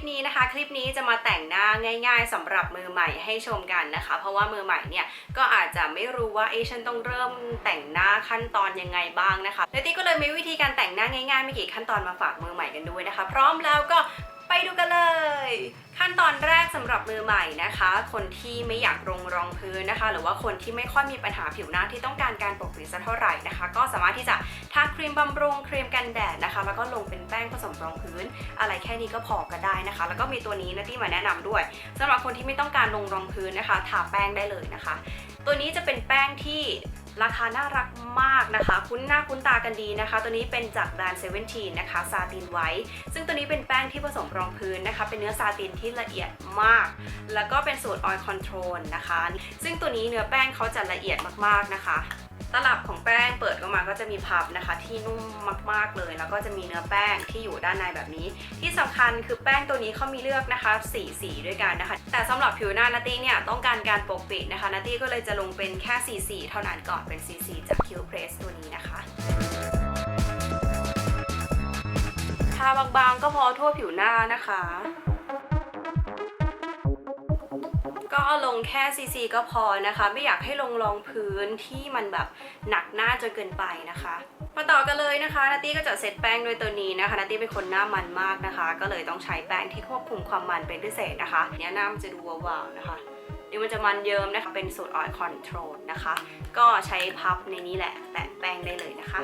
ปนี้นะคะ คลิปนี้จะมาแต่งหน้าง่าย ๆสำหรับมือใหม่ให้ชมกันนะคะ เพราะว่ามือใหม่เนี่ยก็อาจจะไม่รู้ว่าเอะฉันต้องเริ่มแต่งหน้าขั้นตอนยังไงบ้างนะคะเลตี้ก็เลยมีวิธีการแต่งหน้าง่ายๆไม่กี่ขั้นตอนมาฝากมือใหม่กันด้วยนะคะ พร้อมแล้วก็ ไปดูกันเลย ขั้นตอนแรกสำหรับมือใหม่นะคะ คนที่ไม่อยากลงรองพื้นนะคะ หรือว่าคนที่ไม่ค่อยมีปัญหาผิวหน้าที่ต้องการการปกปิดสักเท่าไหร่นะคะ ก็สามารถที่จะทาครีมบำรุงครีมกันแดดนะคะ แล้วก็ลงเป็นแป้งผสมรองพื้น อะไรแค่นี้ก็พอก็ได้นะคะ แล้วก็มีตัวนี้นะที่มาแนะนำด้วยสำหรับคนที่ไม่ต้องการลงรองพื้นนะคะ ทาแป้งได้เลยนะคะ ตัวนี้จะเป็นแป้งที่ ราคาน่ารักมากนะคะ คุ้นหน้าคุ้นตากันดีนะคะ ตัวนี้เป็นจากแบรนด์เซเว่นทีนะคะซาตินไว้ ซึ่งตัวนี้เป็นแป้งที่ผสมรองพื้นนะคะ เป็นเนื้อซาตินที่ละเอียดมาก แล้วก็เป็นสูตรออยล์คอนโทรลนะคะ ซึ่งตัวนี้เนื้อแป้งเขาจะละเอียดมากๆนะคะ ตลับของแป้งเปิดออกมาก็จะมีพับนะคะที่นุ่มมากๆเลย แล้วก็จะมีเนื้อแป้งที่อยู่ด้านในแบบนี้ ที่สำคัญคือแป้งตัวนี้เขามีเลือกนะคะสีสีด้วยกันนะคะ แต่สำหรับผิวหน้านาตี้เนี่ยต้องการการปกปิดนะคะนาตี้ก็เลยจะลงเป็นแค่สีสีเท่านั้นก่อนเป็นสีสีจากคิวเพรสตัวนี้นะคะทาบางๆก็พอทั่วผิวหน้านะคะ ลงแค่ซีซีก็พอนะคะ ไม่อยากให้ลงรองพื้นที่มันแบบหนักหน้าจนเกินไปนะคะมาต่อกันเลยนะคะนาตี้ก็จะเซตแป้งด้วยตัวนี้นะคะนาตี้เป็นคนหน้ามันมากนะคะ ก็เลยต้องใช้แป้งที่ควบคุมความมันเป็นพิเศษนะคะเนี่ยหน้ามันจะดูวาวๆนะคะเดี๋ยวมันจะมันเยิ้มนะคะ เป็นสูตรออยล์คอนโทรลนะคะ ก็ใช้พับในนี้แหละ แตะแป้งได้เลยนะคะ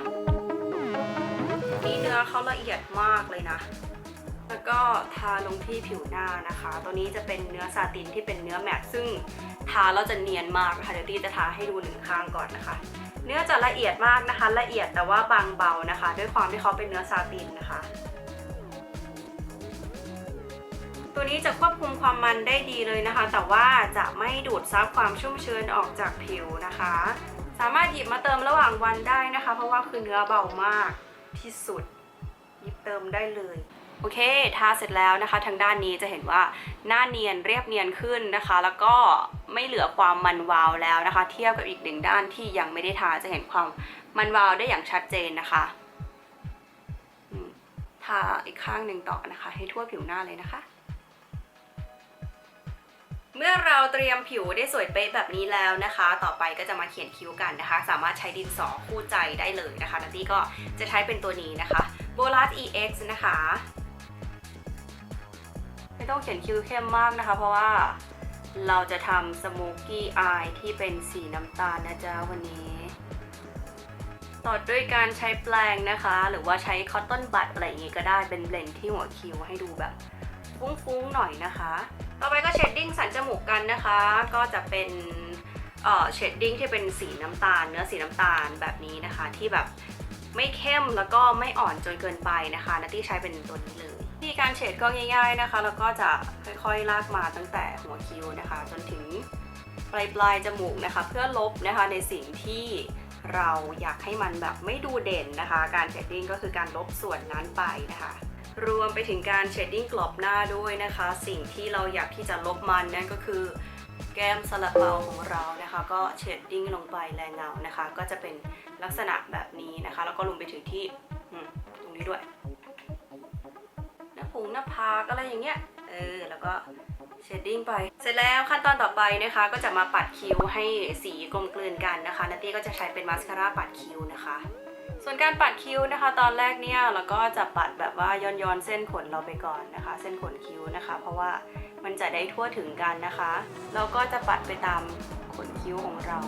นี่เนื้อเขาละเอียดมากเลยนะ แล้วก็ทาลงที่ผิวหน้านะคะ ตัวนี้จะเป็นเนื้อซาตินที่เป็นเนื้อแมตต์ซึ่งทาแล้วจะเนียนมากนะคะเดี๋ยวตีจะทาให้ดูหนึ่งข้างก่อนนะคะ เนื้อจะละเอียดมากนะคะ ละเอียดแต่ว่าบางเบานะคะ ด้วยความที่เขาเป็นเนื้อซาตินนะคะ ตัวนี้จะควบคุมความมันได้ดีเลยนะคะ แต่ว่าจะไม่ดูดซับความชุ่มชื้นออกจากผิวนะคะ สามารถหยิบมาเติมระหว่างวันได้นะคะ เพราะว่าคือเนื้อเบามากที่สุดหยิบเติมได้เลย โอเค ทาเสร็จแล้วนะคะ ทางด้านนี้จะเห็นว่าหน้าเนียนเรียบเนียนขึ้นนะคะ แล้วก็ไม่เหลือความมันวาวแล้วนะคะ เทียบกับอีกหนึ่งด้านที่ยังไม่ได้ทาจะเห็นความมันวาวได้อย่างชัดเจนนะคะทาอีกข้างหนึ่งต่อนะคะ ให้ทั่วผิวหน้าเลยนะคะเมื่อเราเตรียมผิวได้สวยเป๊ะแบบนี้แล้วนะคะ ต่อไปก็จะมาเขียนคิ้วกันนะคะ สามารถใช้ดินสอคู่ใจได้เลยนะคะนัตตี้ก็จะใช้เป็นตัวนี้นะคะ b o l a s EX นะคะ ไม่ต้องเขียนคิ้วเข้มมากนะคะ เพราะว่าเราจะทำ smoky eye ที่เป็นสีน้ำตาลนะจ๊ะวันนี้ต่อด้วยการใช้แปรงนะคะ หรือว่าใช้คอตตอนบัดอะไรอย่างงี้ก็ได้เป็นเบลนที่หัวคิ้วให้ดูแบบฟุ้งๆหน่อยนะคะ ต่อไปก็เชดดิ้งสันจมูกกันนะคะ ก็จะเป็นเอ่อเชดดิ้งที่เป็นสีน้ำตาล เนื้อสีน้ำตาลแบบนี้นะคะ ที่แบบไม่เข้มแล้วก็ไม่อ่อนจนเกินไปนะคะนัตตี้ใช้เป็นตัวนี้เลย วิธีการเฉดก็ง่าย ๆนะคะ แล้วก็จะค่อยๆลากมาตั้งแต่หัวคิ้วนะคะ จนถึงปลายปลายจมูกนะคะ เพื่อลบนะคะในสิ่งที่เราอยากให้มันแบบไม่ดูเด่นนะคะ การเชดดิ้งก็คือการลบส่วนนั้นไปนะคะรวมไปถึงการเชดดิ้งกรอบหน้าด้วยนะคะ สิ่งที่เราอยากที่จะลบมันนั่นก็คือ แก้มสลับเบาของเรานะคะ ก็เชดดิ้งลงไปแรงเงานะคะ ก็จะเป็นลักษณะแบบนี้นะคะ แล้วก็รวมไปถึงที่ตรงนี้ด้วย หน้าพุงหน้าผากอะไรอย่างเงี้ย เออ แล้วก็เชดดิ้งไป เสร็จแล้วขั้นตอนต่อไปนะคะ ก็จะมาปัดคิ้วให้สีกลมกลืนกันนะคะ นัตตี้ก็จะใช้เป็นมาสคาร่าปัดคิ้วนะคะ ส่วนการปัดคิ้วนะคะ ตอนแรกเนี่ยเราก็จะปัดแบบว่าย้อนย้อนเส้นขนเราไปก่อนนะคะ เส้นขนคิ้วนะคะ เพราะว่ามันจะได้ทั่วถึงกันนะคะ เราก็จะปัดไปตามขนคิ้วของเรา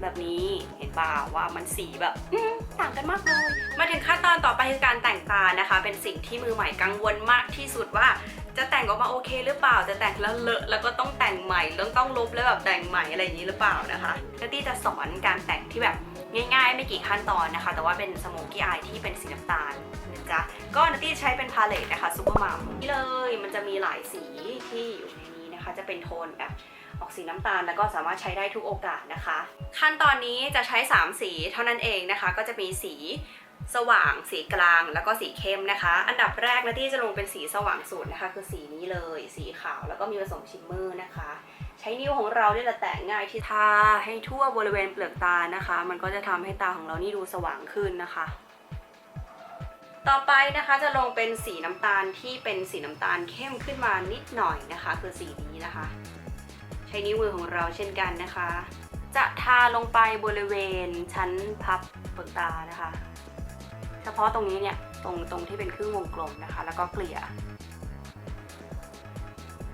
แบบนี้เห็นป่าว่ามันสีแบบอื้อต่างกันมากเลย มาถึงขั้นตอนต่อไปคือการแต่งตานะคะ เป็นสิ่งที่มือใหม่กังวลมากที่สุดว่าจะแต่งออกมาโอเคหรือเปล่า จะแต่งแล้วเลอะแล้วก็ต้องแต่งใหม่ต้องต้องลบแล้วแบบแต่งใหม่อะไรอย่างนี้หรือเปล่านะคะนัตตี้จะสอนการแต่งที่แบบง่ายๆ ไม่กี่ขั้นตอนนะคะ แต่ว่าเป็นสโมกี้อายที่เป็นสีน้ำตาลนะจ๊ะก็นัตตี้ใช้เป็นพาเลตนะคะซูเปอร์มัมนี่เลยมันจะมีหลายสีที่อยู่ในนี้นะคะ จะเป็นโทนแบบ ออกสีน้ำตาลแล้วก็สามารถใช้ได้ทุกโอกาสนะคะ ขั้นตอนนี้จะใช้ 3 สีเท่านั้นเองนะคะ ก็จะมีสีสว่างสีกลางแล้วก็สีเข้มนะคะ อันดับแรกนะที่จะลงเป็นสีสว่างสุดนะคะ คือสีนี้เลย สีขาวแล้วก็มีผสมชิมเมอร์นะคะ ใช้นิ้วของเราเนี่ยแหละแตะง่ายที่ทาให้ทั่วบริเวณเปลือกตานะคะ มันก็จะทำให้ตาของเรานี่ดูสว่างขึ้นนะคะ ต่อไปนะคะจะลงเป็นสีน้ำตาลที่เป็นสีน้ำตาลเข้มขึ้นมานิดหน่อยนะคะ คือสีนี้นะคะ ช้นิ้วมือของเราเช่นกันนะคะ จะทาลงไปบริเวณชั้นพับเปลือกตานะคะ เฉพาะตรงนี้เนี่ยตรงตรงที่เป็นครึ่งวงกลมนะคะ แล้วก็เกลี่ย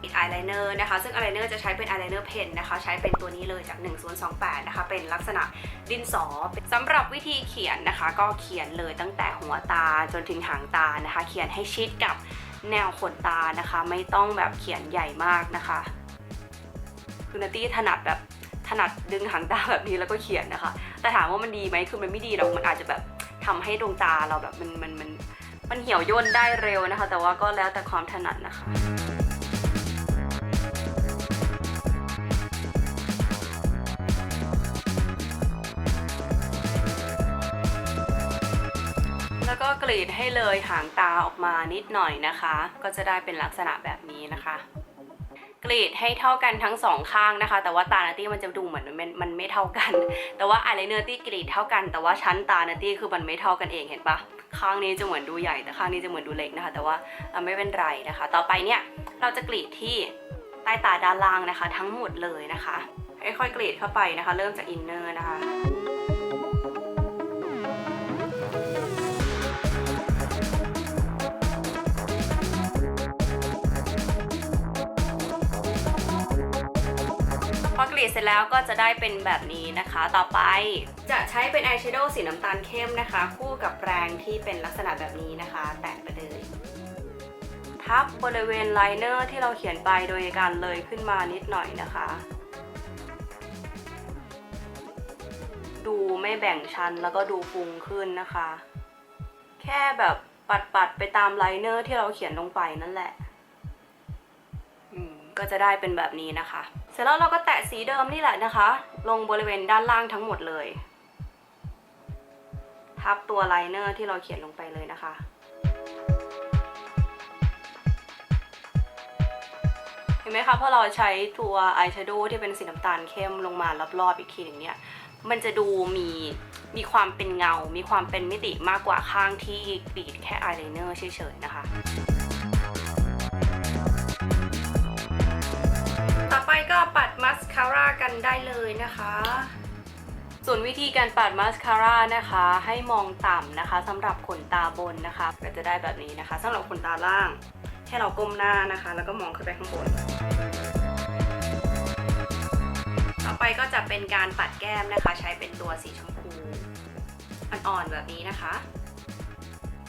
ปิดอายไลเนอร์นะคะ ซึ่งอายไลเนอร์จะใช้เป็นอายไลเนอร์เพนนะคะ ใช้เป็นตัวนี้เลยจาก 1 0 2 8 นะคะ เป็นลักษณะดินสอสำหรับวิธีเขียนนะคะ ก็เขียนเลยตั้งแต่หัวตาจนถึงหางตานะคะ เขียนให้ชิดกับแนวขนตานะคะ ไม่ต้องแบบเขียนใหญ่มากนะคะ คือนาตี้ถนัดแบบถนัดดึงหางตาแบบนี้แล้วก็เขียนนะคะ แต่ถามว่ามันดีไหมคือมันไม่ดีหรอกมันอาจจะแบบทำให้ดวงตาเราแบบมันมันมันมันเหี่ยวย่นได้เร็วนะคะ แต่ว่าก็แล้วแต่ความถนัดนะคะแล้วก็กรีดให้เลยหางตาออกมานิดหน่อยนะคะ ก็จะได้เป็นลักษณะแบบนี้นะคะ รีดให้เท่ากันทั้งสองข้างนะคะ แต่ว่าตานาตี้มันจะดูเหมือนมันมันไม่เท่ากัน แต่ว่าอายไลเนอร์ตี้กรีดเท่ากัน แต่ว่าชั้นตานาตี้คือมันไม่เท่ากันเองเห็นปะข้างนี้จะเหมือนดูใหญ่แต่ข้างนี้จะเหมือนดูเล็กนะคะ แต่ว่าไม่เป็นไรนะคะ ต่อไปเนี่ยเราจะกรีดที่ใต้ตาด้านล่างนะคะ ทั้งหมดเลยนะคะค่อยๆกรีดเข้าไปนะคะ เริ่มจากอินเนอร์นะคะ พอกรีดเสร็จแล้วก็จะได้เป็นแบบนี้นะคะ ต่อไปจะใช้เป็นอายแชโดว์สีน้ำตาลเข้มนะคะ คู่กับแปรงที่เป็นลักษณะแบบนี้นะคะ แตะไปเลยทับบริเวณไลเนอร์ที่เราเขียนไปโดยการเลยขึ้นมานิดหน่อยนะคะ ดูไม่แบ่งชั้นแล้วก็ดูฟุ้งขึ้นนะคะ แค่แบบปัดๆไปตามไลเนอร์ที่เราเขียนลงไปนั่นแหละ ก็จะได้เป็นแบบนี้นะคะ เสร็จแล้วเราก็แตะสีเดิมนี่แหละนะคะ ลงบริเวณด้านล่างทั้งหมดเลย ทับตัวไลเนอร์ที่เราเขียนลงไปเลยนะคะเห็นไหมคะพอเราใช้ตัวอายแชโดว์ที่เป็นสีน้ำตาลเข้มลงมารอบๆอีกทีหนึ่งเนี่ย มันจะดูมีมีความเป็นเงา มีความเป็นมิติมากกว่าข้างที่กรีดแค่อายไลเนอร์เฉยๆนะคะ คาร่ากันได้เลยนะคะ ส่วนวิธีการปัดมัสคาร่านะคะ ให้มองต่ำนะคะสำหรับขนตาบนนะคะก็จะได้แบบนี้นะคะสำหรับขนตาล่าง ให้เราก้มหน้านะคะ แล้วก็มองขึ้นไปข้างบน ต่อไปก็จะเป็นการปัดแก้มนะคะ ใช้เป็นตัวสีชมพูอ่อนๆแบบนี้นะคะ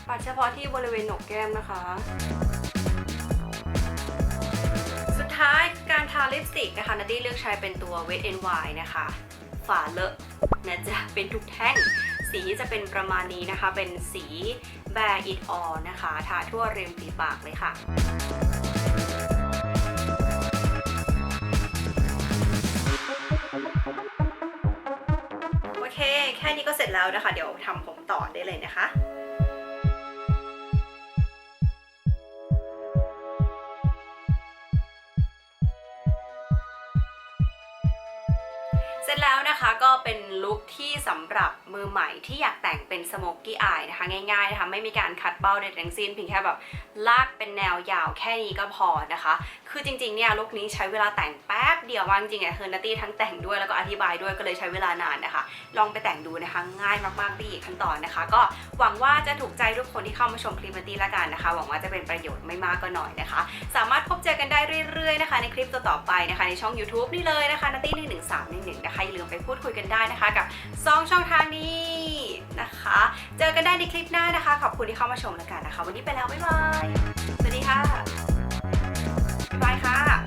ปัดเฉพาะที่บริเวณหนกแก้มนะคะ สุดท้าย การทาลิปสติกนะคะนัตตี้เลือกใช้เป็นตัว Wet n Wild นะคะ ฝาเลอะนะจ๊ะเป็นทุกแท่ง สีจะเป็นประมาณนี้นะคะ เป็นสี Bare It All นะคะ ทาทั่วริมฝีปากเลยค่ะโอเค แค่นี้ก็เสร็จแล้วนะคะ เดี๋ยวทำผมต่อได้เลยนะคะ แล้วนะคะก็เป็นลุคที่สำหรับมือใหม่ที่อยากแต่งเป็นสโมกกี้อายนะคะง่ายๆนะคะไม่มีการคัดเบ้าใดทั้งสิ้นเพียงแค่แบบลากเป็นแนวยาวแค่นี้ก็พอนะคะ คือจริงๆเนี่ยลุคนี้ใช้เวลาแต่งแป๊บเดียวมากจริงๆอะคือนัตตี้ทั้งแต่งด้วยแล้วก็อธิบายด้วยก็เลยใช้เวลานานนะคะ ลองไปแต่งดูนะคะง่ายมากๆดีขั้นตอนนะคะ ก็หวังว่าจะถูกใจทุกคนที่เข้ามาชมคลิปนัตตี้ละกันนะคะ หวังว่าจะเป็นประโยชน์ไม่มากก็น้อยนะคะ สามารถพบเจอกันได้เรื่อยๆนะคะ ในคลิปต่อๆไปนะคะในช่อง YouTube นี่เลยนะคะนัตตี้หนึ่งหนึ่งสามหนึ่งหนึ่งนะคะอย่าลืมไปพูดคุยกันได้นะคะ กับสองช่องทางนี้นะคะ เจอกันได้ในคลิปหน้านะคะ ขอบคุณที่เข้ามาชมแล้วกันนะคะ วันนี้ไปแล้วบ๊ายบายสวัสดีค่ะบ๊ายบายค่ะ